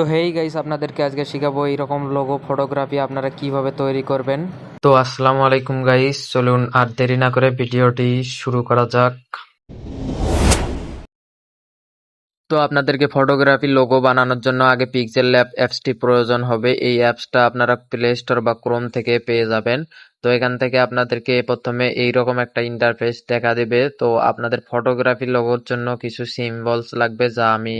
তো hey guys আপনাদেরকে আজকে শেখাবো এইরকম লোগো ফটোগ্রাফি আপনারা কীভাবে তৈরি করবেন। তো আসসালামু আলাইকুম গাইস চলুন আর দেরি না করে ভিডিওটি শুরু করা যাক। তো আপনাদেরকে ফটোগ্রাফি লোগো বানানোর জন্য আগে পিক্সেল ল্যাব অ্যাপসটি প্রয়োজন হবে, এই অ্যাপসটা আপনারা প্লে স্টোর বা ক্রোম থেকে পেয়ে যাবেন। তো এখান থেকে আপনাদেরকে প্রথমে এইরকম একটা ইন্টারফেস দেখা দেবে। তো আপনাদের ফটোগ্রাফি লোগোর জন্য কিছু সিম্বলস লাগবে যা আমি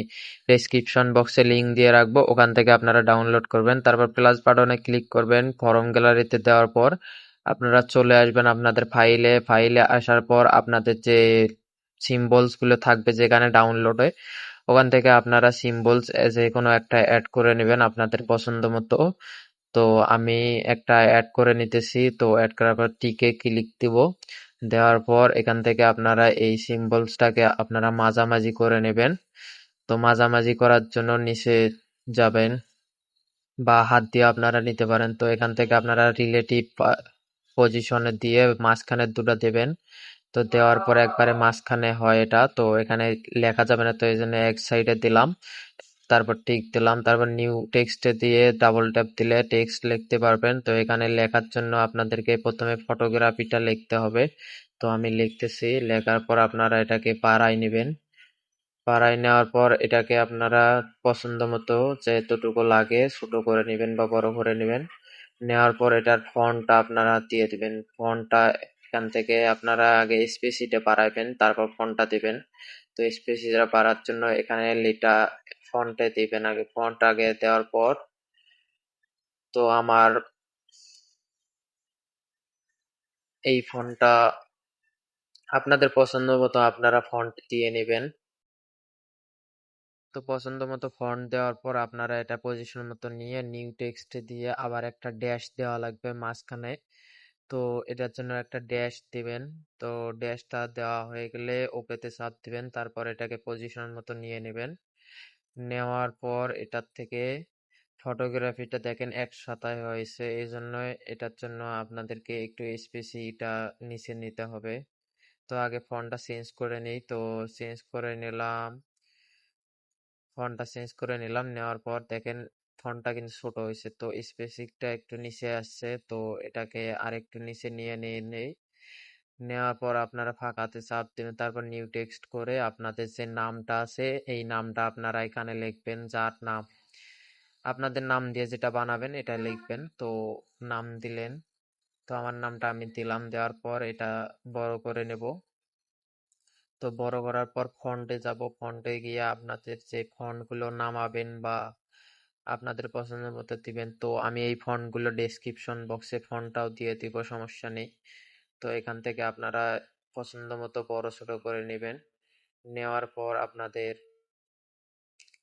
ডেসক্রিপশন বক্সে লিংক দিয়ে রাখব। ওখান থেকে আপনারা ডাউনলোড করবেন। তারপর প্লাস বাটনে ক্লিক করবেন ফরম গ্যালারিতে দেওয়ার পর আপনারা চলে আসবেন আপনাদের ফাইলে ফাইলে আসার পর আপনাদের যে সিম্বলসগুলো থাকবে যেখানে ডাউনলোড হয় ওখান থেকে আপনারা সিম্বলস যে কোনো একটা অ্যাড করে নেবেন আপনাদের পছন্দ মতো। তো আমি একটা অ্যাড করে নিতেছি। তো অ্যাড করার পর টিকে ক্লিক দিব। দেওয়ার পর এখান থেকে আপনারা এই সিম্বলসটাকে আপনারা মাঝামাঝি করে নেবেন। তো মাঝামাঝি করার জন্য নিচে যাবেন বা হাত দিয়ে আপনারা নিতে পারেন। তো এখান থেকে আপনারা রিলেটিভ পজিশনে দিয়ে মাঝখানে দুটো দেবেন। তো দেওয়ার পর একবারে মাঝখানে হয় এটা। তো এখানে লেখা যাবে না। তো এই জন্য এক সাইডে দিলাম। তারপর টিক দিলাম, তারপর নিউ টেক্সটে দিয়ে ডাবল ট্যাপ দিলে টেক্সট লিখতে পারবেন। তো এখানে লেখার জন্য আপনাদেরকে প্রথমে ফটোগ্রাফিটা লিখতে হবে। তো আমি লিখতেছি, লেখার পর আপনারা এটাকে পাড়ায় নেবেন। পাড়ায় নেওয়ার পর এটাকে আপনারা পছন্দ মতো যতটুকু লাগে ছোট করে নেবেন বা বড় করে নেবেন। নেওয়ার পর এটার ফন্টটা আপনারা দিয়ে দেবেন। ফন্টটা এখান থেকে আপনারা আগে স্পেসিটা বাড়াইবেন তারপর ফন্টটা দিবেন। তো স্পেসিটা বাড়ার জন্য এখানে লিটা ফন্টে দিবেন আগে। ফন্ট আগে দেওয়ার পর তো আমার এই ফন্টটা আপনাদের পছন্দ মতো আপনারা ফন্ট দিয়ে নেবেন। তো পছন্দ মতো ফন্ট দেওয়ার পর আপনারা এটা পজিশন মতো নিয়ে নিউ টেক্সট দিয়ে আবার একটা ড্যাশ দেওয়া লাগবে মাঝখানে। তো এটার জন্য একটা ড্যাশ দিবেন। তো ড্যাশটা দেওয়া হয়ে গেলে ওকেতে চাপ দিবেন, তারপর এটাকে পজিশন মতো নিয়ে নেবেন। নেওয়ার পর এটার থেকে ফটোগ্রাফিটা দেখেন এক একসাথে হয়েছে এই জন্য এটার জন্য আপনাদেরকে একটু স্পেসিটা নিচে নিতে হবে। তো আগে ফোনটা চেঞ্জ করে নিই, তো চেঞ্জ করে নিলাম। ফোনটা চেঞ্জ করে নিলাম, নেওয়ার পর দেখেন ফন্টটা কিন্তু ছোট হয়েছে। তো স্পেসিকটা একটু নিচে আসছে। তো এটাকে আরেকটু নিচে নিয়ে নিয়ে নেই নেওয়ার পর আপনারা ফাঁকাতে চাপ দিবেন। তারপর নিউ টেক্সট করে আপনাদের যে নামটা আছে, এই নামটা আপনারা এখানে লিখবেন। যার নাম, আপনাদের নাম দিয়ে যেটা বানাবেন, এটা লিখবেন। তো নাম দিলেন। তো আমার নামটা আমি দিলাম। দেওয়ার পর এটা বড় করে নেব। তো বড় করার পর ফন্টে যাব। ফন্টে গিয়ে আপনাদের যে ফন্টগুলো নামাবেন বা আপনাদের পছন্দের মতো দিবেন। তো আমি এই ফন্টগুলো ডেসক্রিপশন বক্সে ফন্টটাও দিয়ে দিব, সমস্যা নেই। তো এখান থেকে আপনারা পছন্দ মতো বড় ছোট করে নেবেন। নেওয়ার পর আপনাদের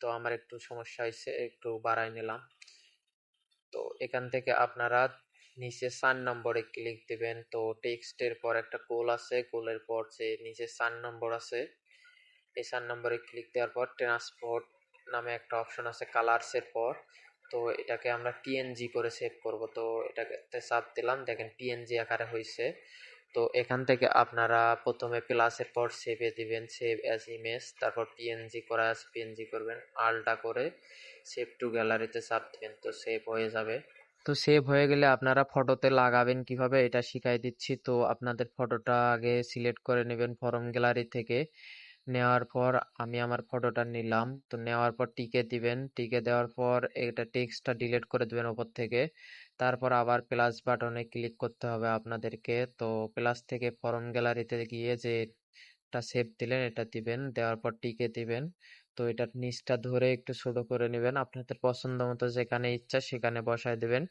তো আমার একটু সমস্যা হয়েছে একটু বাড়াই নিলাম। তো এখান থেকে আপনারা নিচে চার নম্বরে ক্লিক দিবেন। তো টেক্সটের পর একটা গোল আছে গোলের পর যে নিচে চার নম্বর আছে, এই চার নম্বরে ক্লিক দেওয়ার পর ট্রান্সপোর্ট নামে একটা অপশন আছে কালারসের পর। তো এটাকে আমরা পিএনজি করে সেভ করব। তো এটাকে চাপ দিলাম। দেখেন পিএনজি আকারে হয়েছে তো এখান থেকে আপনারা প্রথমে প্লাসের পর সেভে দিবেন। সেভ অ্যাজ ইমেজ তারপর পিএনজি করা আছে। পিএনজি করবেন। আলটা করে সেভ টু গ্যালারিতে চাপ দিবেন। তো সেভ হয়ে যাবে। তো সেভ হয়ে গেলে আপনারা ফটোতে লাগাবেন কীভাবে? এটা শিখাই দিচ্ছি। তো আপনাদের ফটোটা আগে সিলেক্ট করে নেবেন ফরম গ্যালারি থেকে। নেওয়ার পর আমি আমার ফটোটা নিলাম। তো নেওয়ার পর টিকে দিবেন। টিকে দেওয়ার পর এটা টেক্সটটা ডিলিট করে দেবেন ওপর থেকে। তারপর আবার প্লাস বাটনে ক্লিক করতে হবে আপনাদেরকে। তো প্লাস থেকে ফরম গ্যালারিতে গিয়ে যে এটা সেভ দিলেন এটা দিবেন। দেওয়ার পর টিকে দিবেন। তো এটার নিচটা ধরে একটু ছোট করে নেবেন। আপনাদের পছন্দ মতো যেখানে ইচ্ছা সেখানে বসায় দেবেন।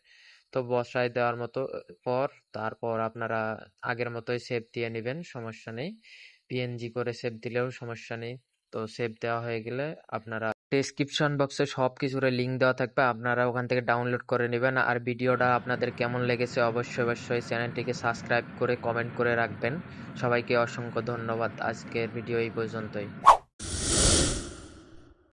তো বসায় দেওয়ার মতো, পর তারপর আপনারা আগের মতোই সেভ দিয়ে নেবেন। সমস্যা নেই। পিএনজি করে সেভ দিলেও সমস্যা নেই। তো সেভ দেওয়া হয়ে গেলে আপনারা ডেসক্রিপশন বক্সে সব কিছুর লিঙ্ক দেওয়া থাকবে। আপনারা ওখান থেকে ডাউনলোড করে নেবেন আর ভিডিওটা আপনাদের কেমন লেগেছে অবশ্যই অবশ্যই চ্যানেলটিকে সাবস্ক্রাইব করে কমেন্ট করে রাখবেন। সবাইকে অসংখ্য ধন্যবাদ। আজকের ভিডিও এই পর্যন্তই।